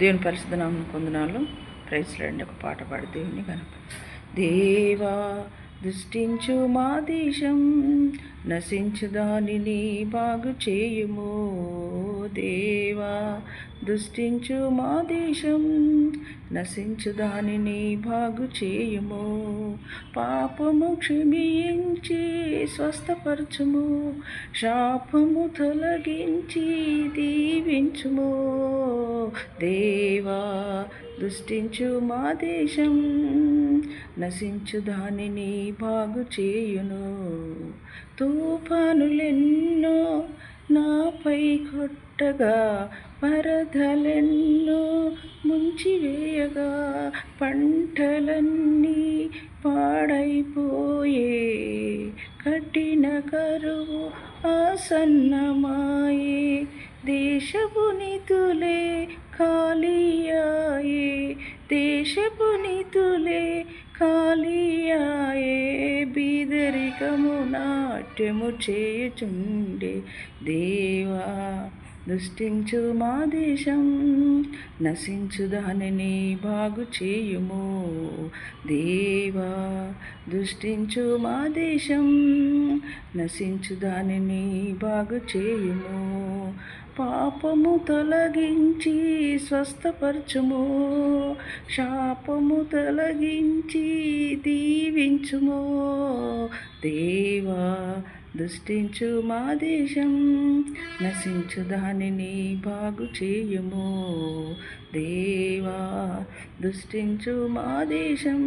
దేవుని పరిశుద్ధ నామం కొందనాలు. ప్రైజ్ రండి ఒక పాట పాడి దేవుని కనుక దేవా దృష్టించు మా దేశం నశించు దానిని బాగు చేయుము. దేవా దృష్టించు మా దేశం నశించు దానిని బాగు చేయుము. పాపము క్షమించి స్వస్థపరచుము. శాపము తొలగించి దీవించుము. దేవా దృష్టించు మా దేశం నశించు దానిని బాగు చేయును. తుఫానులెన్నో నాపై కొట్టగా వరదలెన్నో ముంచివేయగా పంటలన్నీ పాడైపోయే కఠిన కరువు ఆసన్నమాయే. దేశపు నిధులే ఖాళీయాయే దేశపు నిధులే ఖాళీయాయే బీదరికము నాట్యము చేయుచుండే దేవా. దృష్టించు మా దేశం నశించు దానిని బాగు చేయుము. దేవా దృష్టించు మా దేశం నశించు దానిని బాగు చేయుము. పాపము తొలగించి స్వస్థపరచుము. శాపము తొలగించి దీవించుము. దేవా దృష్టించు మా దేశం నశించు దానిని బాగు చేయుము. దేవా దృష్టించు మా దేశం